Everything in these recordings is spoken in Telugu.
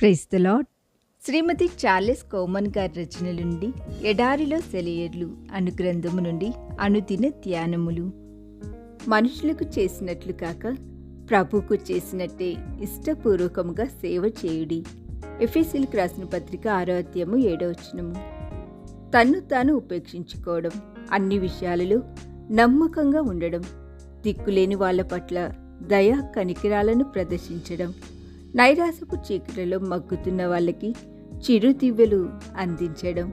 Praise the Lord Shrimati Charles Cowman గారి రచనల నుండి ఎడారిలో సెలయర్లు అను గ్రంథము నుండి అనుదిన ధ్యానములు. మనుషులకు చేసినట్లు కాక ప్రభుకు చేసినట్టే ఇష్టపూర్వకముగా సేవ చేయుడి. ఎఫీసీలకు రాసిన పత్రిక ఆరో అధ్యాయము తన్ను తాను ఉపేక్షించుకోవడం అన్ని విషయాలలో నమ్మకంగా ఉండడం దిక్కులేని వాళ్ళ పట్ల దయా కనికిరాలను ప్రదర్శించడం నైరాసపు చీకటిలో మగ్గుతున్న వాళ్ళకి చిరు అందించడం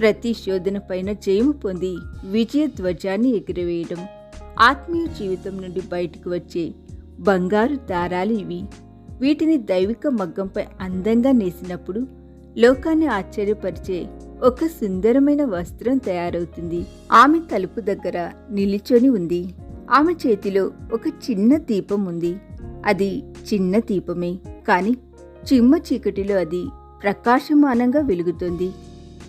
ప్రతి శోధన పైన జయము పొంది విజయ ధ్వజాన్ని ఎగురవేయడం ఆత్మీయ జీవితం నుండి బయటకు వచ్చే బంగారు దారాలు ఇవి. వీటిని దైవిక మగ్గంపై అందంగా నేసినప్పుడు లోకాన్ని ఆశ్చర్యపరిచే ఒక సుందరమైన వస్త్రం తయారవుతుంది. ఆమె తలుపు దగ్గర నిలిచొని ఉంది. ఆమె చేతిలో ఒక చిన్న దీపం ఉంది. అది చిన్న దీపమే కాని చిమ్మ చీకటిలో అది ప్రకాశమానంగా వెలుగుతుంది.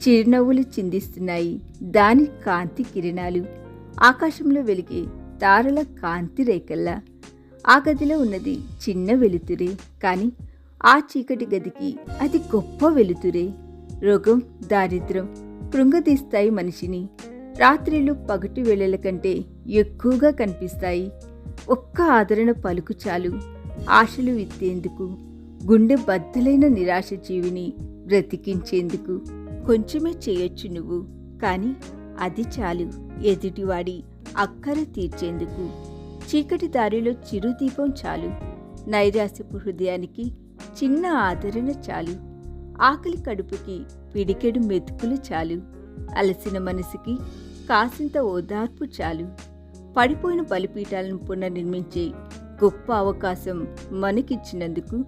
చిరునవ్వులు చిందిస్తున్నాయి. దాని కాంతి కిరణాలు ఆకాశంలో వెలిగే తారల కాంతి రేఖల్లా. ఆ గదిలో ఉన్నది చిన్న వెలుతురే కాని ఆ చీకటి గదికి అది గొప్ప వెలుతురే. రోగం దారిద్రం కృంగతీస్తాయి మనిషిని. రాత్రిళ్ళు పగటి వేళల కంటే ఎక్కువగా కనిపిస్తాయి. ఒక్క ఆదరణ పలుకు చాలు. ఆశలు విత్తేందుకు గుండె బద్దలైన నిరాశ జీవిని బ్రతికించేందుకు కొంచెమే చేయొచ్చు నువ్వు. కానీ అది చాలు ఎదుటివాడి అక్కర తీర్చేందుకు. చీకటి దారిలో చిరుదీపం చాలు. నైరాశ్యపు హృదయానికి చిన్న ఆదరణ చాలు. ఆకలి కడుపుకి పిడికెడు మెతుకులు చాలు. అలసిన మనసుకి కాసింత ఓదార్పు చాలు. పడిపోయిన బలిపీఠాలను పునర్నిర్మించే గొప్ప అవకాశం మనకిచ్చినందుకు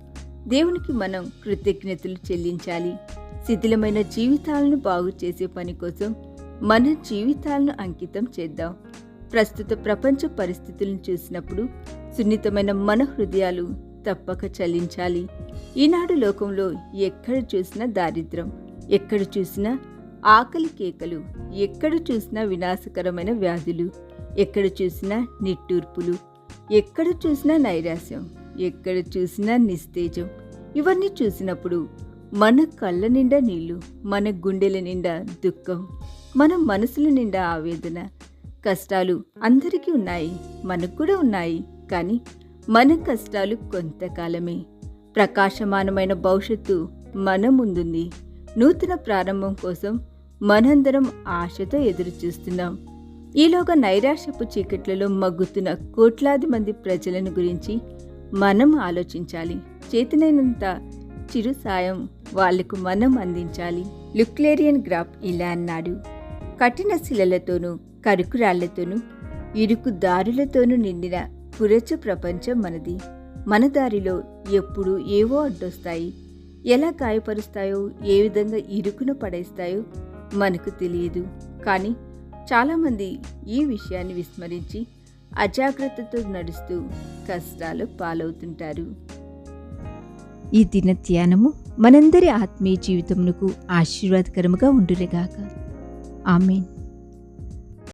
దేవునికి మనం కృతజ్ఞతలు చెల్లించాలి. శిథిలమైన జీవితాలను బాగు చేసే పని కోసం మన జీవితాలను అంకితం చేద్దాం. ప్రస్తుత ప్రపంచ పరిస్థితులను చూసినప్పుడు సున్నితమైన మన హృదయాలు తప్పక చలించాలి. ఈనాడు లోకంలో ఎక్కడ చూసినా దారిద్రం ఎక్కడ చూసినా ఆకలి కేకలు ఎక్కడ చూసినా వినాశకరమైన వ్యాధులు ఎక్కడ చూసినా నిట్టూర్పులు ఎక్కడ చూసినా నైరాశ్యం ఎక్కడ చూసినా నిస్తేజం. ఇవన్నీ చూసినప్పుడు మన కళ్ళ నిండా నీళ్ళు మన గుండెల నిండా దుఃఖం మన మనసుల నిండా ఆవేదన. కష్టాలు అందరికీ ఉన్నాయి మనకు కూడా ఉన్నాయి కానీ మన కష్టాలు కొంతకాలమే. ప్రకాశమానమైన భవిష్యత్తు మన ముందుంది. నూతన ప్రారంభం కోసం మనందరం ఆశతో ఎదురు చూస్తున్నాం ఈలోగా నైరాశ్యపు చీకట్లలో మగ్గుతున్న కోట్లాది మంది ప్రజలను గురించి మనం ఆలోచించాలి. చేతనైనంత చిరు సాయం వాళ్ళకు మనం అందించాలి. లుక్లేరియన్ గ్రాఫ్ ఇలా అన్నాడు. కఠిన శిలలతోనూ కరుకురాళ్ళతోనూ ఇరుకు దారులతోనూ నిండిన పురచ ప్రపంచం మనది. మన దారిలో ఎప్పుడు ఏవో అడ్డొస్తాయి. ఎలా గాయపరుస్తాయో ఏ విధంగా ఇరుకును పడేస్తాయో మనకు తెలియదు. కానీ చాలామంది ఈ విషయాన్ని విస్మరించి అజాగ్రత్తతో నడుస్తూ కష్టాలు పాలవుతుంటారు. ఈ దిన ధ్యానము మనందరి ఆత్మీయ జీవితమునకు ఆశీర్వాదకరముగా ఉండురేగాక ఆమెన్.